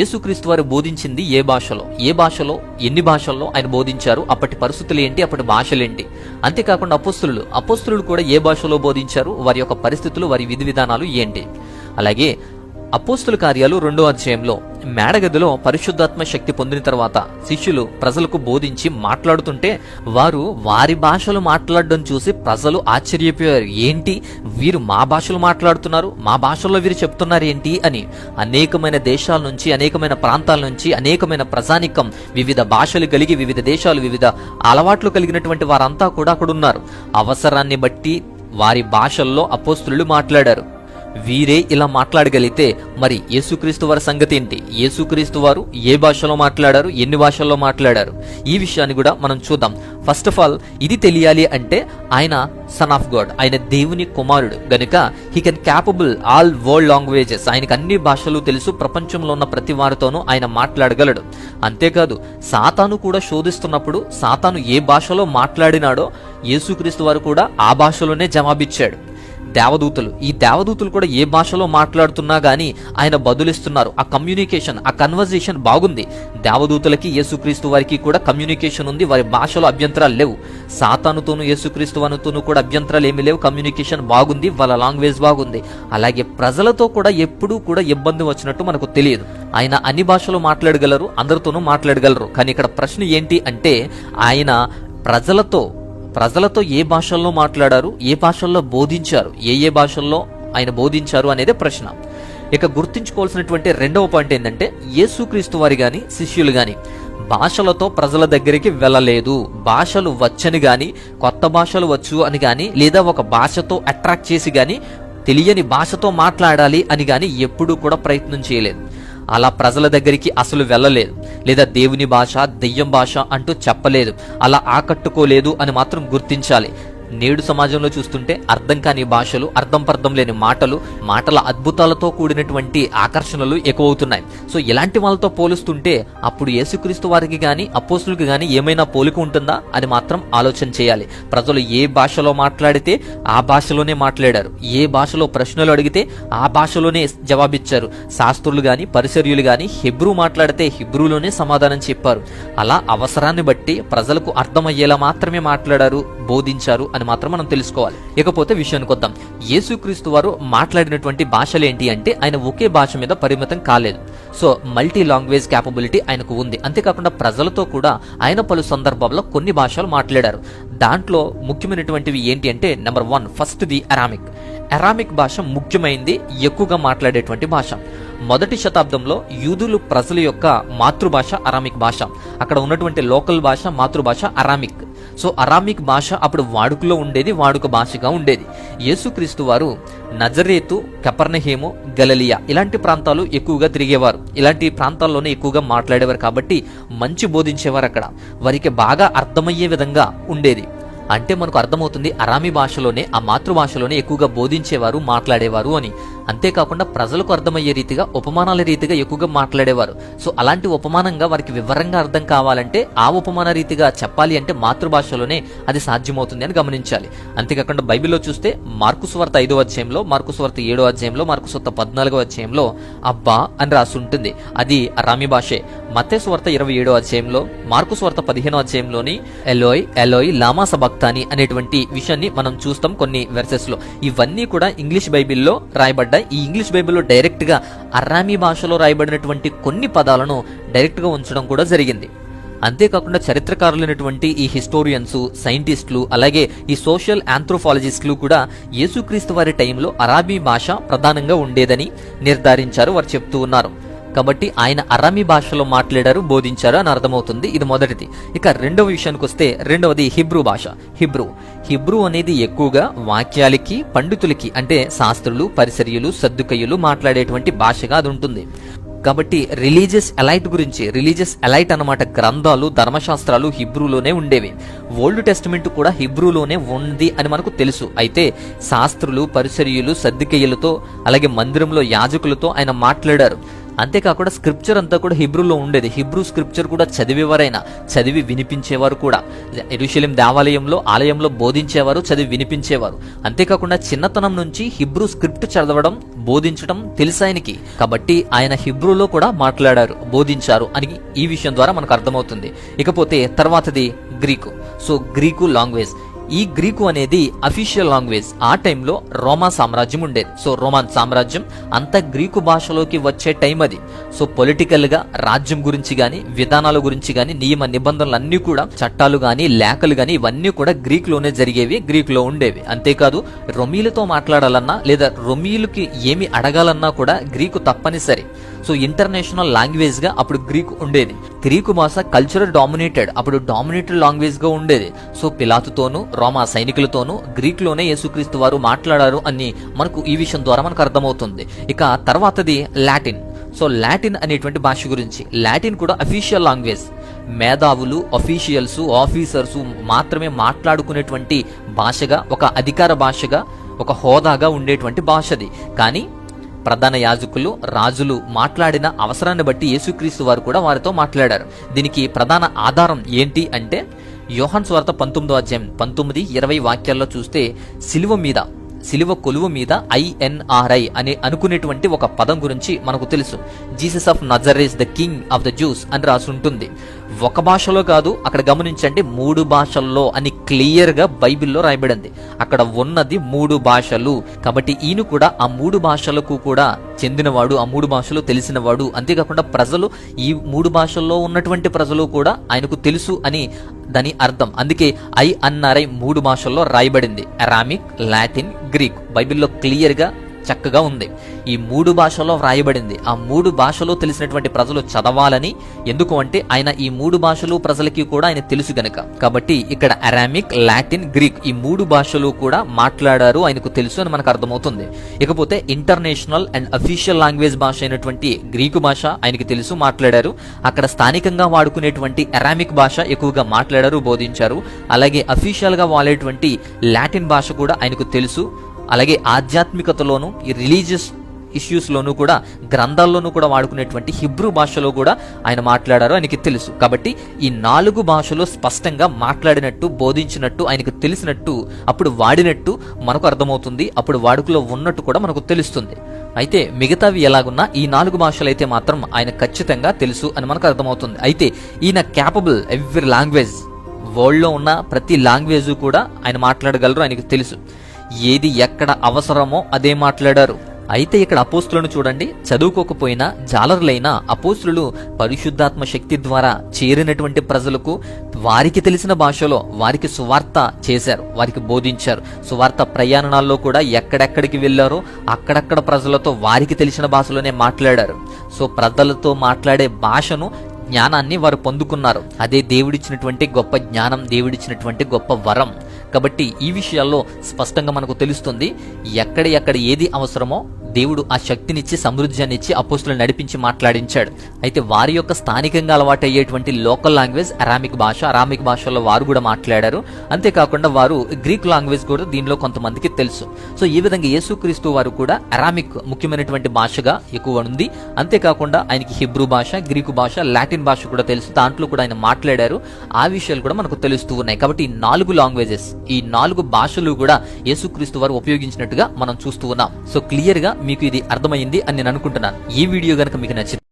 యేసుక్రీస్తు వారు బోధించింది ఏ భాషలో? ఏ భాషలో? ఎన్ని భాషల్లో ఆయన బోధించారు? అప్పటి పరిస్థితులు ఏంటి? అప్పటి భాషలేంటి అంతేకాకుండా అపోస్తులు. అపోస్తులు కూడా ఏ భాషలో బోధించారు? వారి యొక్క పరిస్థితులు వారి విధి విధానాలు ఏంటి? అలాగే అపోస్తుల కార్యాలు రెండో అధ్యాయంలో మేడగదిలో పరిశుద్ధాత్మ శక్తి పొందిన తర్వాత శిష్యులు ప్రజలకు బోధించి మాట్లాడుతుంటే వారు వారి భాషలు మాట్లాడడం చూసి ప్రజలు ఆశ్చర్యపోయారు. ఏంటి? వీరు మా భాషలు మాట్లాడుతున్నారు? మా భాషల్లో వీరు చెప్తున్నారు ఏంటి అని. అనేకమైన దేశాల నుంచి అనేకమైన ప్రాంతాల నుంచి అనేకమైన ప్రజానికం వివిధ భాషలు కలిగి వివిధ దేశాలు వివిధ అలవాట్లు కలిగినటువంటి వారంతా కూడా అక్కడ ఉన్నారు అవసరాన్ని బట్టి వారి భాషల్లో అపోస్తులు మాట్లాడారు. వీరే ఇలా మాట్లాడగలిగితే మరి యేసుక్రీస్తు వారి సంగతి ఏంటి? యేసుక్రీస్తు వారు ఏ భాషలో మాట్లాడారు? ఎన్ని భాషల్లో మాట్లాడారు? ఈ విషయాన్ని కూడా మనం చూద్దాం. ఫస్ట్ ఆఫ్ ఆల్ ఇది తెలియాలి అంటే ఆయన సన్ ఆఫ్ గాడ్ ఆయన దేవుని కుమారుడు. గనుక he can capable all world languages ఆయనకు అన్ని భాషలు తెలుసు. ప్రపంచంలో ఉన్న ప్రతి వారితోనూ ఆయన మాట్లాడగలడు. అంతేకాదు సాతాను కూడా శోధిస్తున్నప్పుడు సాతాను ఏ భాషలో మాట్లాడినాడో యేసుక్రీస్తు వారు కూడా ఆ భాషలోనే జవాబిచ్చాడు. దేవదూతలు. ఈ దేవదూతలు కూడా ఏ భాషలో మాట్లాడుతున్నా గానీ ఆయన బదులిస్తున్నారు. ఆ కమ్యూనికేషన్ ఆ కన్వర్జేషన్ బాగుంది. దేవదూతలకి యేసుక్రీస్తు వారికి కూడా కమ్యూనికేషన్ ఉంది. వారి భాషలో అభ్యంతరాలు లేవు. సాతానుతోనూ యేసుక్రీస్తు అనుతోనూ కూడా అభ్యంతరాలు ఏమీ లేవు. కమ్యూనికేషన్ బాగుంది. వాళ్ళ లాంగ్వేజ్ బాగుంది. అలాగే ప్రజలతో కూడా ఎప్పుడూ కూడా ఇబ్బంది వచ్చినట్టు మనకు తెలియదు. ఆయన అన్ని భాషలో మాట్లాడగలరు అందరితోనూ మాట్లాడగలరు. కానీ ఇక్కడ ప్రశ్న ఏంటి అంటే ఆయన ప్రజలతో ప్రజలతో ఏ భాషల్లో మాట్లాడారు ఏ భాషల్లో బోధించారు ఏ ఏ భాషల్లో ఆయన బోధించారు అనేది ప్రశ్న. ఇక గుర్తుంచుకోవాల్సినటువంటి రెండవ పాయింట్ ఏంటంటే యేసుక్రీస్తు వారి గాని శిష్యులు గాని భాషలతో ప్రజల దగ్గరికి వెళ్ళలేదు. భాషలు వచ్చని గాని కొత్త భాషలు వచ్చు అని గాని లేదా ఒక భాషతో అట్రాక్ట్ చేసి గాని తెలియని భాషతో మాట్లాడాలి అని గాని ఎప్పుడూ కూడా ప్రయత్నం చేయలేదు. అలా ప్రజల దగ్గరికి అసలు వెళ్ళలేదు. లేదా దేవుని భాష దెయ్యం భాష అంటూ చెప్పలేదు. అలా ఆకట్టుకోలేదు అని మాత్రం గుర్తించాలి. నేడు సమాజంలో చూస్తుంటే అర్థం కాని భాషలు అర్థం పర్థం లేని మాటలు మాటల అద్భుతాలతో కూడినటువంటి ఆకర్షణలు ఎక్కువవుతున్నాయి. సో ఇలాంటి వాళ్ళతో పోలుస్తుంటే అప్పుడు యేసుక్రీస్తు వారికి గాని అపోస్తులకు గాని ఏమైనా పోలిక ఉంటుందా అని మాత్రం ఆలోచన చేయాలి. ప్రజలు ఏ భాషలో మాట్లాడితే ఆ భాషలోనే మాట్లాడారు. ఏ భాషలో ప్రశ్నలు అడిగితే ఆ భాషలోనే జవాబిచ్చారు. శాస్త్రులు గాని పరిచర్యులు గాని హిబ్రూ మాట్లాడితే హిబ్రూలోనే సమాధానం చెప్పారు. అలా అవసరాన్ని బట్టి ప్రజలకు అర్థమయ్యేలా మాత్రమే మాట్లాడారు బోధించారు అని మాత్రం మనం తెలుసుకోవాలి. ఇకపోతే విషయానికి వద్దాం. యేసుక్రీస్తు వారు మాట్లాడినటువంటి భాషలు ఏంటి అంటే ఆయన ఒకే భాష మీద పరిమితం కాలేదు. సో మల్టీ లాంగ్వేజ్ క్యాపబిలిటీ ఆయనకు ఉంది. అంతేకాకుండా ప్రజలతో కూడా ఆయన పలు సందర్భాల్లో కొన్ని భాషలు మాట్లాడారు. దాంట్లో ముఖ్యమైనటువంటివి ఏంటి అంటే number one first the Aramaic. Aramaic భాష ముఖ్యమైనది ఎక్కువగా మాట్లాడేటువంటి భాష. మొదటి శతాబ్దంలో యూదులు ప్రజల యొక్క మాతృభాష అరామిక్ భాష. అక్కడ ఉన్నటువంటి లోకల్ భాష మాతృభాష అరామిక్. సో అరామిక్ భాష అప్పుడు వాడుకలో ఉండేది వాడుక భాషగా ఉండేది. యేసుక్రీస్తు వారు నజరేతు కపర్నహేము గలలియా ఇలాంటి ప్రాంతాలు ఎక్కువగా తిరిగేవారు. ఇలాంటి ప్రాంతాల్లోనే ఎక్కువగా మాట్లాడేవారు కాబట్టి మంచి బోధించేవారు అక్కడ. వారికి బాగా అర్థమయ్యే విధంగా ఉండేది. అంటే మనకు అర్థమవుతుంది అరామీ భాషలోనే ఆ మాతృభాషలోనే ఎక్కువగా బోధించేవారు మాట్లాడేవారు అని. అంతేకాకుండా ప్రజలకు అర్థమయ్యే రీతిగా ఉపమానాల రీతిగా ఎక్కువగా మాట్లాడేవారు. సో అలాంటి ఉపమానంగా వారికి వివరంగా అర్థం కావాలంటే ఆ ఉపమాన రీతిగా చెప్పాలి అంటే మాతృభాషలోనే అది సాధ్యమవుతుంది అని గమనించాలి. అంతేకాకుండా బైబిల్లో చూస్తే మార్కుస్వార్త ఐదో అధ్యాయంలో మార్కుస్వార్త ఏడో అధ్యాయంలో మార్కుస్వార్త పద్నాలుగో అధ్యాయంలో అబ్బా అని రాసి ఉంటుంది. అది అరామీ భాషే. మత్తే ఇరవై ఏడో అధ్యాయంలో మార్కుస్వార్త పదిహేనో అధ్యాయంలోని ఎలోయ్ ఎలోయ్ లామాస భక్తాని అనేటువంటి విషయాన్ని మనం చూస్తాం కొన్ని వెర్సెస్లో. ఇవన్నీ కూడా ఇంగ్లీష్ బైబిల్లో రాయబడ్డాయి. ఈ ఇంగ్లీష్ బైబిల్లో డైరెక్ట్గా అర్రామీ భాషలో రాయబడినటువంటి కొన్ని పదాలను డైరెక్ట్గా ఉంచడం కూడా జరిగింది. అంతేకాకుండా చరిత్రకారులైనటువంటి ఈ హిస్టోరియన్స్ సైంటిస్టులు అలాగే ఈ సోషల్ ఆంథ్రోఫాలజిస్టులు కూడా యేసుక్రీస్తు వారి టైంలో అరాబీ భాష ప్రధానంగా ఉండేదని నిర్ధారించారు వారు చెప్తూ ఉన్నారు. కాబట్టి ఆయన అరామీ భాషలో మాట్లాడారు బోధించారు అని అర్థమవుతుంది. ఇది మొదటిది. ఇక రెండవ విషయానికి వస్తే రెండవది హిబ్రూ భాష. హిబ్రూ. హిబ్రూ అనేది ఎక్కువగా వాక్యాలకి పండితులకి అంటే శాస్త్రులు పరిసర్యులు సర్దుకయ్యులు మాట్లాడేటువంటి భాషగా అది ఉంటుంది. కాబట్టి రిలీజియస్ ఎలైట్ గురించి రిలీజియస్ ఎలైట్ అన్నమాట గ్రంథాలు ధర్మశాస్త్రాలు హిబ్రూలోనే ఉండేవి. ఓల్డ్ టెస్టిమెంట్ కూడా హిబ్రూలోనే ఉంది అని మనకు తెలుసు. అయితే శాస్త్రులు పరిసర్యులు సర్దికేయులతో అలాగే మందిరంలో యాజకులతో ఆయన మాట్లాడారు. అంతేకాకుండా స్క్రిప్చర్ అంతా కూడా హిబ్రూలో ఉండేది. హిబ్రూ స్క్రిప్చర్ కూడా చదివేవారైనా చదివి వినిపించేవారు కూడా. ఎరుశలేం దేవాలయంలో ఆలయంలో బోధించేవారు చదివి వినిపించేవారు. అంతేకాకుండా చిన్నతనం నుంచి హిబ్రూ స్క్రిప్ట్ చదవడం బోధించడం తెలుసు ఆయనకి. కాబట్టి ఆయన హిబ్రూలో కూడా మాట్లాడారు బోధించారు అని ఈ విషయం ద్వారా మనకు అర్థమవుతుంది. ఇకపోతే తర్వాతది గ్రీకు. So Greek language. ఈ గ్రీకు అనేది అఫీషియల్ లాంగ్వేజ్ ఆ టైంలో రోమా సామ్రాజ్యం ఉండేది. సో రోమాన్ సామ్రాజ్యం అంత గ్రీకు భాషలోకి వచ్చే టైం అది. సో పొలిటికల్గా రాజ్యం గురించి గాని విధానాల గురించి గాని నియమ నిబంధనలు అన్ని కూడా చట్టాలు గాని లేఖలు గాని ఇవన్నీ కూడా గ్రీక్లోనే జరిగేవి గ్రీక్లో ఉండేవి. అంతేకాదు రొమీలతో మాట్లాడాలన్నా లేదా రొమీలుకి ఏమి అడగాలన్నా కూడా గ్రీకు తప్పనిసరి. సో ఇంటర్నేషనల్ లాంగ్వేజ్గా అప్పుడు గ్రీక్ ఉండేది. గ్రీకు భాష కల్చరల్ డామినేటెడ్ అప్పుడు డామినేటెడ్ లాంగ్వేజ్గా ఉండేది. సో పిలాతుతోనూ రోమా సైనికులతోనూ గ్రీక్లోనే యేసుక్రీస్తు వారు మాట్లాడారు అని మనకు ఈ విషయం ద్వారా మనకు అర్థమవుతుంది. ఇక తర్వాతది లాటిన్ సో లాటిన్ అనేటువంటి భాష గురించి. లాటిన్ కూడా అఫీషియల్ లాంగ్వేజ్ మేధావులు అఫీషియల్స్ ఆఫీసర్స్ మాత్రమే మాట్లాడుకునేటువంటి భాషగా ఒక అధికార భాషగా ఒక హోదాగా ఉండేటువంటి భాషది. కానీ ప్రధాన యాజకులు రాజులు మాట్లాడిన అవసరాన్ని బట్టి యేసుక్రీస్తు వారు కూడా వారితో మాట్లాడారు. దీనికి ప్రధాన ఆధారం ఏంటి అంటే యోహన్ స్వార్త పంతొమ్మిదో అధ్యాయం పంతొమ్మిది ఇరవై వాక్యాల్లో చూస్తే సిలువ మీద సిలువ కొలువు మీద ఐఎన్ఆర్ఐ అని అనుకునేటువంటి ఒక పదం గురించి మనకు తెలుసు. Jesus of Nazareth the king of the Jews అని రాసి ఉంటుంది. ఒక భాషలో కాదు అక్కడ గమనించండి మూడు భాషల్లో అని క్లియర్గా బైబిల్లో రాయబడింది. అక్కడ ఉన్నది మూడు భాషలు. కాబట్టి ఈయన కూడా ఆ మూడు భాషలకు కూడా చెందినవాడు ఆ మూడు భాషలు తెలిసినవాడు. అంతేకాకుండా ప్రజలు ఈ మూడు భాషల్లో ఉన్నటువంటి ప్రజలు కూడా ఆయనకు తెలుసు అని దాని అర్థం. అందుకే ఐ అన్నారై మూడు భాషల్లో రాయబడింది. Aramaic Latin Greek. బైబిల్లో క్లియర్గా చక్కగా ఉంది. ఈ మూడు భాషల్లో వ్రాయబడింది. ఆ మూడు భాషలో తెలిసినటువంటి ప్రజలు చదవాలని ఎందుకు అంటే ఆయన ఈ మూడు భాషలు ప్రజలకి కూడా ఆయన తెలుసు గనక. కాబట్టి ఇక్కడ అరామిక్ లాటిన్ గ్రీక్ ఈ మూడు భాషలు కూడా మాట్లాడారు ఆయనకు తెలుసు అని మనకు అర్థమవుతుంది. ఇకపోతే ఇంటర్నేషనల్ అండ్ అఫీషియల్ లాంగ్వేజ్ భాష అయినటువంటి గ్రీకు భాష ఆయనకి తెలుసు మాట్లాడారు. అక్కడ స్థానికంగా వాడుకునేటువంటి అరామిక్ భాష ఎక్కువగా మాట్లాడారు బోధించారు. అలాగే అఫీషియల్గా వాడేటువంటి లాటిన్ భాష కూడా ఆయనకు తెలుసు. అలాగే ఆధ్యాత్మికతలోను ఈ రిలీజియస్ ఇష్యూస్లోనూ కూడా గ్రంథాల్లోనూ కూడా వాడుకునేటువంటి హిబ్రూ భాషలో కూడా ఆయన మాట్లాడారు ఆయనకి తెలుసు. కాబట్టి ఈ నాలుగు భాషలో స్పష్టంగా మాట్లాడినట్టు బోధించినట్టు ఆయనకు తెలిసినట్టు అప్పుడు వాడినట్టు మనకు అర్థమవుతుంది అప్పుడు వాడుకలో ఉన్నట్టు కూడా మనకు తెలుస్తుంది. అయితే మిగతావి ఎలాగున్నా ఈ నాలుగు భాషలు అయితే మాత్రం ఆయన ఖచ్చితంగా తెలుసు అని మనకు అర్థమవుతుంది. అయితే ఈయన క్యాపబుల్ ఎవ్రీ లాంగ్వేజ్ వరల్డ్లో ఉన్న ప్రతి లాంగ్వేజ్ కూడా ఆయన మాట్లాడగలరు ఆయనకు తెలుసు. ఏది ఎక్కడ అవసరమో అదే మాట్లాడారు. అయితే ఇక్కడ అపోస్తులను చూడండి. చదువుకోకపోయినా జాలరులైన అపోస్తులు పరిశుద్ధాత్మ శక్తి ద్వారా చేరినటువంటి ప్రజలకు వారికి తెలిసిన భాషలో వారికి సువార్త చేశారు వారికి బోధించారు. సువార్త ప్రయాణాల్లో కూడా ఎక్కడెక్కడికి వెళ్ళారో అక్కడక్కడ ప్రజలతో వారికి తెలిసిన భాషలోనే మాట్లాడారు. సో ప్రజలతో మాట్లాడే భాషను జ్ఞానాన్ని వారు పొందుకున్నారు. అదే దేవుడిచ్చినటువంటి గొప్ప జ్ఞానం దేవుడిచ్చినటువంటి గొప్ప వరం. కాబట్టి ఈ విషయాల్లో స్పష్టంగా మనకు తెలుస్తుంది ఎక్కడ ఎక్కడ ఏది అవసరమో దేవుడు ఆ శక్తినిచ్చి సమృద్ధిని అపోస్తులు నడిపించి మాట్లాడించాడు. అయితే వారి యొక్క స్థానికంగా అలవాటు అయ్యేటువంటి లోకల్ లాంగ్వేజ్ అరామిక్ భాష అరామిక్ భాషలో వారు కూడా మాట్లాడారు. అంతేకాకుండా వారు గ్రీక్ లాంగ్వేజ్ కూడా దీనిలో కొంతమందికి తెలుసు. సో ఈ విధంగా యేసుక్రీస్తు వారు కూడా అరామిక్ ముఖ్యమైనటువంటి భాషగా ఎక్కువ ఉంది. అంతేకాకుండా ఆయనకి హిబ్రూ భాష గ్రీకు భాష లాటిన్ భాష కూడా తెలుసు. దాంట్లో కూడా ఆయన మాట్లాడారు. ఆ విషయాలు కూడా మనకు తెలుస్తూ ఉన్నాయి. కాబట్టి ఈ నాలుగు లాంగ్వేజెస్ ఈ నాలుగు భాషలు కూడా యేసుక్రీస్తు వారు ఉపయోగించినట్టుగా మనం చూస్తూ ఉన్నాం. సో క్లియర్గా మీకు ఇది అర్థమైంది అని నేను అనుకుంటున్నాను. ఈ వీడియో గనక మీకు నచ్చింది